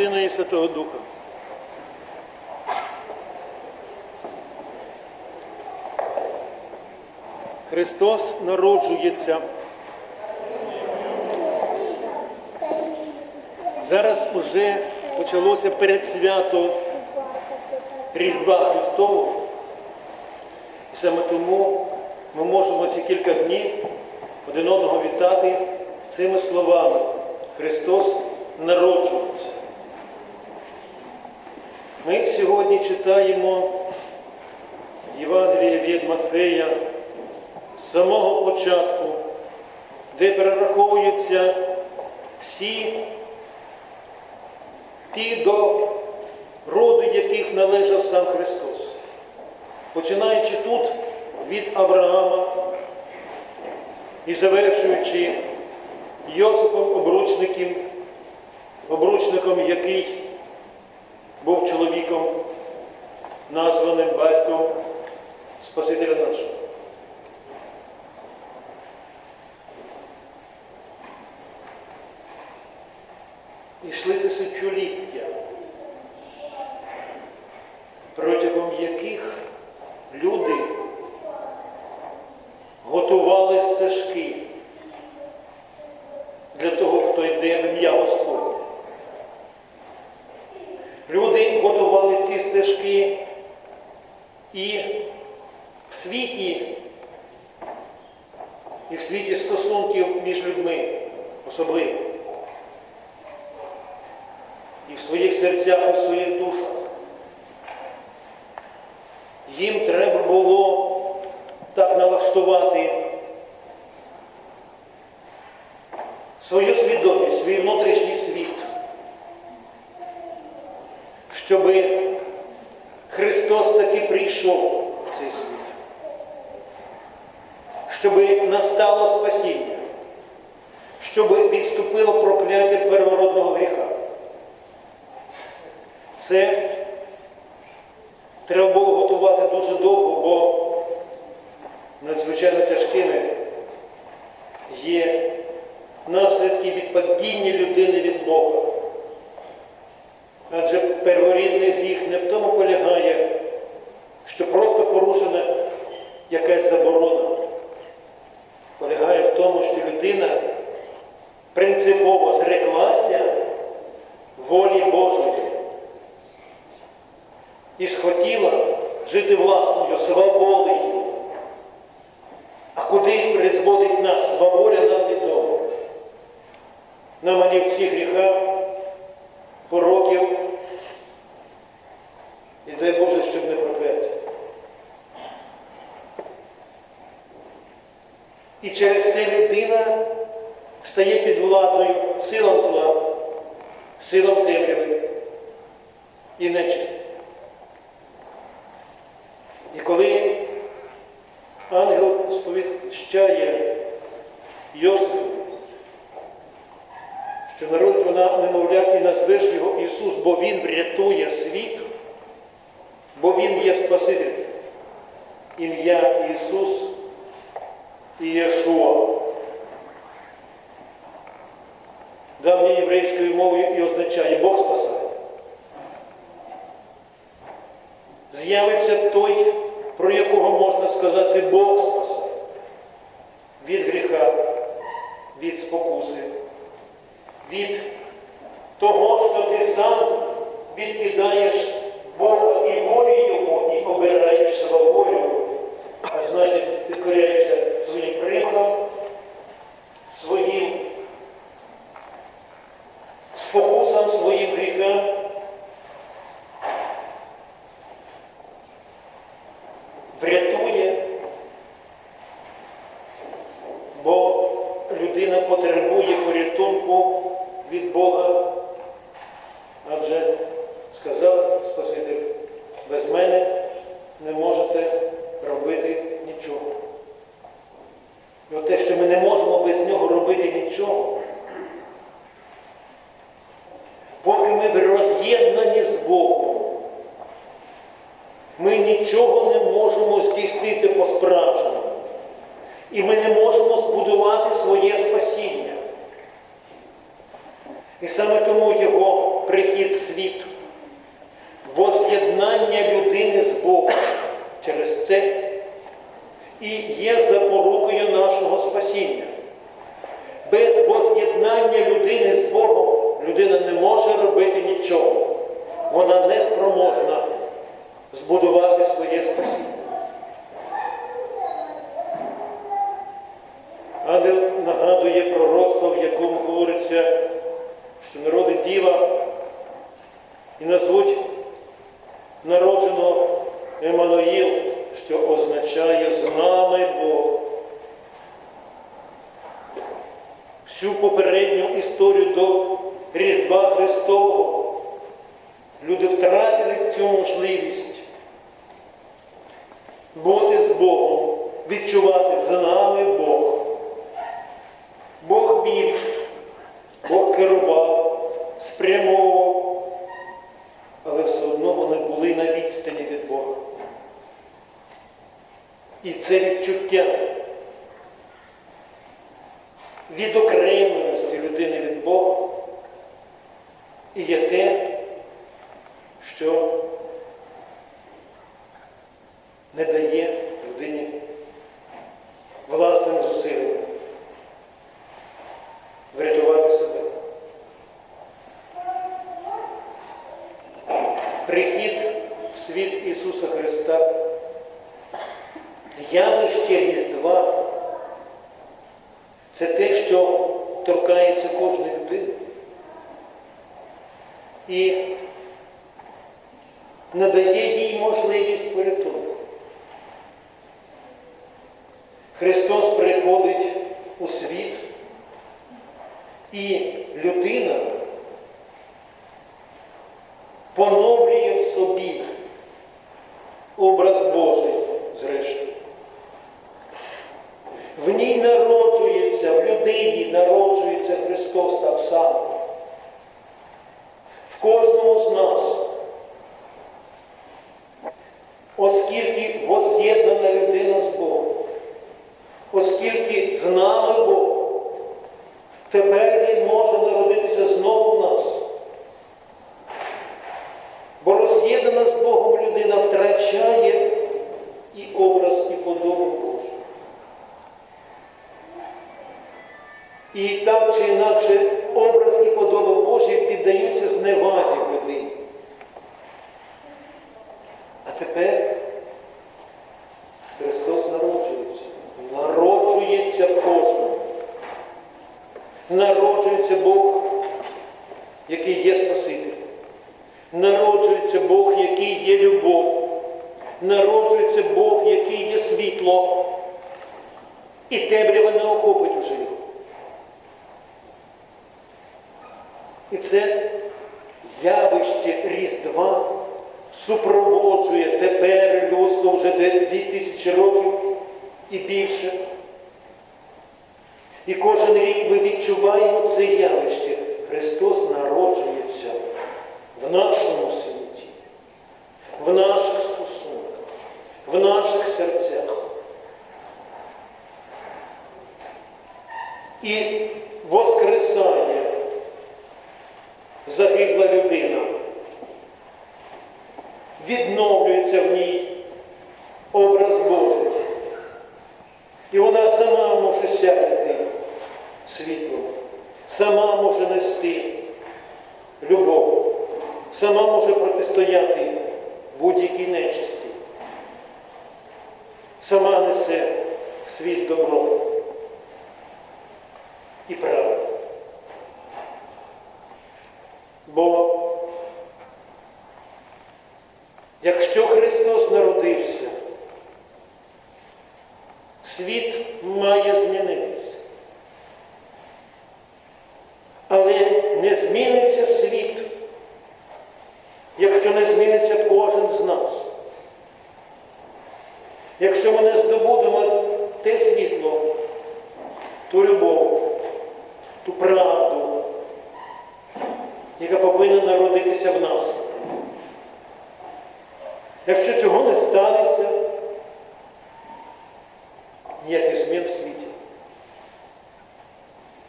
Сина і Святого Духа. Христос народжується. Зараз уже почалося передсвято Різдва Христового. І саме тому ми можемо ці кілька днів один одного вітати цими словами. Христос народжується. Ми сьогодні читаємо Євангеліє від Матфея з самого початку, де перераховуються всі ті, до роду яких належав сам Христос. Починаючи тут від Авраама і завершуючи Йосипом обручником, обручником, який був чоловіком, названим батьком Спасителя нашого. Ішли тисячоліття, протягом яких люди готували стежки для того, хто йде в ім'я Господне. Люди готували ці стежки і в світі, і в світі стосунків між людьми особливо. І в своїх серцях, і в своїх душах. Їм треба було так налаштувати свою свідомість, свій внутрішній світ, щоб Христос таки прийшов в цей світ, щоб настало спасіння, щоб відступило прокляття первородного гріха. Це треба було готувати дуже довго, бо надзвичайно тяжкими є наслідки від падіння людини від Бога. Адже перворідний гріх не в тому полягає, що просто порушена якась заборона. Полягає в тому, що людина принципово зреклася волі Божої і схотіла жити власною свободою. А куди призводить нас свобода, нам відомо. Нам ані в всіх гріхах, пороків, і дай Боже, щоб не прокляття. І через це людина стає під владою силам зла, силам темряви і нечисті. І коли ангел сповіщає Йосифу, що народить вона немовля і назвеш його Ісус, бо Він врятує світ, бо Він є Спаситель. Ім'я Ісус і Єшуа. Давньою єврейською мовою і означає Бог спасає. З'явиться той, про якого можна сказати Бог спасає. Від гріха, від спокуси, від того, що ти сам відкидаєш Бога і волі Його, і обираєш свою волю, а значить, підкоряєшся своїм примхам, своїм спокусам, своїм гріхам. Врятує, бо людина потребує порятунку від Бога, адже сказав Спаситель, без мене не можете робити нічого. І от те, що ми не можемо без нього робити нічого, поки ми роз'єднані з Богом, ми нічого не можемо здійснити по-справжньому. І ми не можемо збудувати своє спасіння. І саме тому його прихід може робити нічого. Вона не спроможна збудувати своє спасіння. Ангел нагадує пророцтво, в якому говориться, що народи діва і назвуть народженого Еммануїл, що означає з нами Бог. Всю попередню історію до Різдва Христового люди втратили цю можливість бути з Богом, відчувати за нами Бог. Вів, керував, спрямовував, але все одно вони були на відстані від Бога. І це відчуття відокремленості людини від Бога і є те, що не дає людині власним зусиллям врятувати себе. Прихід в світ Ісуса Христа, явище Різдва це те, що торкається кожної людини. І надає їй можливість порятунку. Христос приходить у світ, і людина поновлює в собі образ Божий зрештою. В ній народжується, в людині народжується Христос так само. В кожному з нас. Оскільки воз'єднана людина з Богом, оскільки з нами Бог, тепер Він може народитися знову в нас. Бо роз'єднана з Богом людина втрачає і образ, і подобу Божу. І так чи інакше образ і подоба Божі піддаються зневазі в людині. А тепер Христос народжується. Народжується в кожному. Народжується Бог, який є Спаситель. Народжується Бог, який є любов. Народжується Бог, який є світло. І темрява не охопить уже його. І це явище Різдва супроводжує тепер людство вже дві тисячі років і більше. І кожен рік ми відчуваємо це явище. Христос народжується в нашому світі, в наших стосунках, в наших серцях. І воскресає загибла людина. Відновлюється в ній образ Божий. І вона сама може сяяти світлом, сама може нести любов, сама може протистояти будь-якій нечисті. Сама несе в світ добро і правду. Бо якщо Христос народився, світ має змінитися. Але не зміниться світ, якщо не зміниться кожен з нас. Якщо ми не здобудемо те світло, ту любов, ту правду, яка повинна народитися в нас. Якщо цього не станеться, ніяких змін в світі.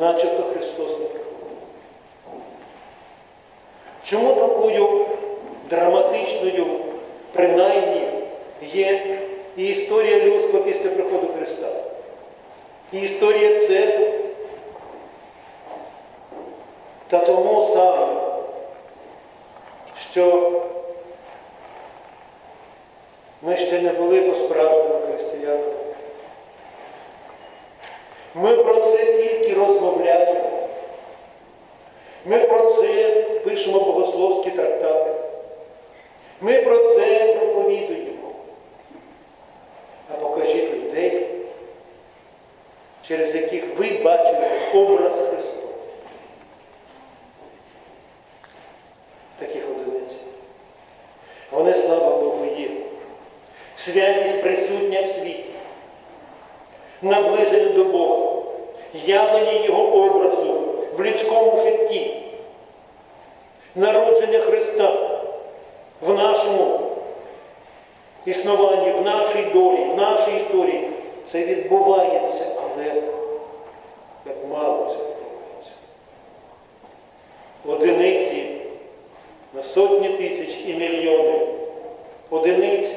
Начебто Христос не приходить. Чому такою драматичною, принаймні, є і історія людства після приходу Христа, і історія церкви. Та тому саме що ми ще не були по-справжньому християнами. Ми про це тільки розмовляємо. Ми про це пишемо богословські трактати. Ми про це проповідуємо. А покажіть людей, через яких ви бачите образ Христа. Таких одиниць. Вони, слава Богу, є. Святість присутня в світі, наближення до Бога, явлення Його образу в людському житті, народження Христа в нашому існуванні, в нашій долі, в нашій історії. Це відбувається, але як мало це відбувається. Одиниці на сотні тисяч і мільйони. Одиниці.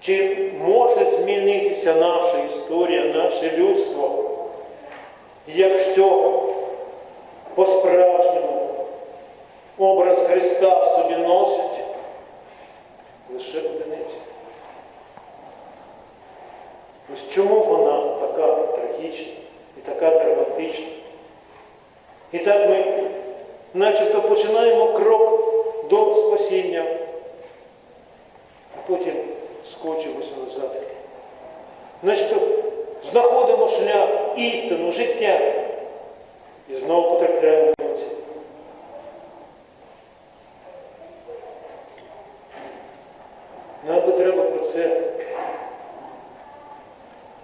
Чи може змінитися наша історія, наше людство, якщо по-справжньому образ Христа в собі носить лише одиниці? Ось чому вона така трагічна і така драматична? І так ми начебто починаємо крок до спасіння, а потім скочимося назад. Начебто знаходимо шлях, істину, життя і знову потрапляємо в ці. Нам би треба про це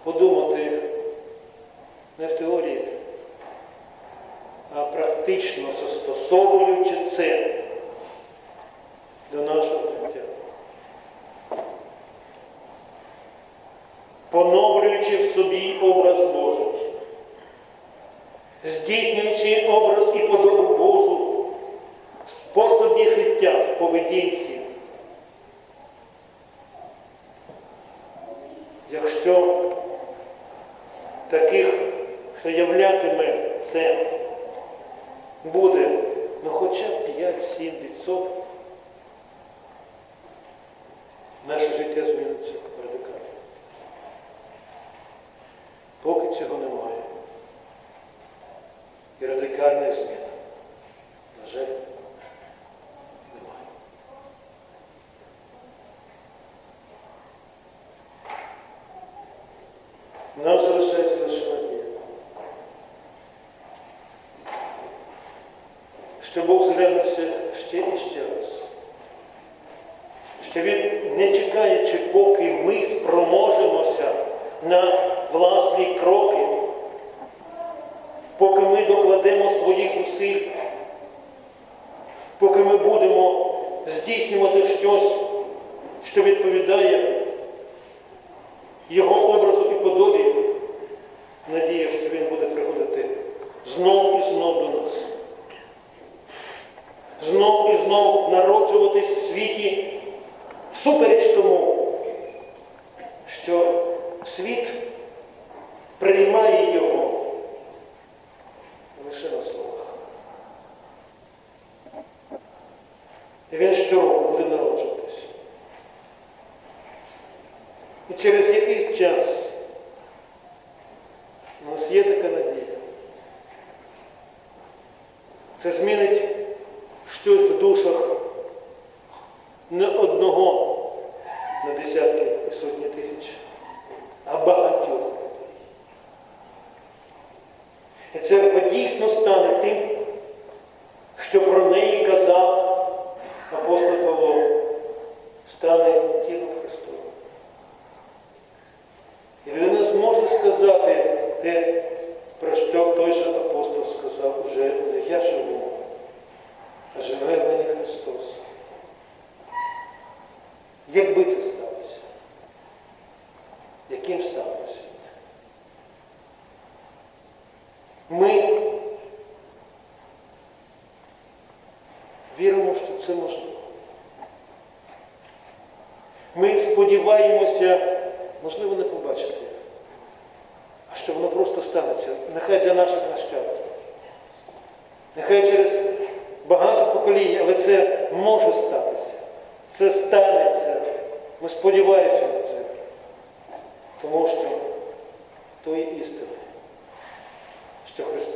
подумати не в теорії, а практично застосовуючи це до нашого життя. Поновлюючи в собі образ Божий, здійснюючи образ і подобу Божу в способі життя, в поведінці. Якщо таких, являтиме це, буде ну хоча б 5-7%, наше життя зміниться радикально. Поки цього немає. І радикальних змін, на жаль, немає. Нам залишається лише надія. Що Бог зглянувся ще і ще раз. Що Він, не чекаючи, поки ми спроможемося на власні кроки, поки ми докладемо своїх зусиль, поки ми будемо здійснювати щось, що відповідає його образу і подобі, надія, що він буде приходити знов і знов до нас. Знов і знов народжуватись в світі всупереч тому, що світ приймає його лише на словах. І він щороку буде народжуватись. І через якийсь час у нас є така надія. Це змінить щось в душах не одного на десятки і сотні тисяч, а багатьох. І церква дійсно стане тим, що про неї казав апостол Павло, стане тілом Христовим. І людина зможе сказати те, про що той же апостол сказав, уже не я живу, а живе в мені Христос. Якби це сталося? Яким сталося? Ми віримо, що це можливо. Ми сподіваємося, можливо, не побачити, а що воно просто станеться. Нехай для наших нащадків. Нехай через покоління, але це може статися. Це станеться. Ми сподіваємося на це. Тому що то є істина, що Христос.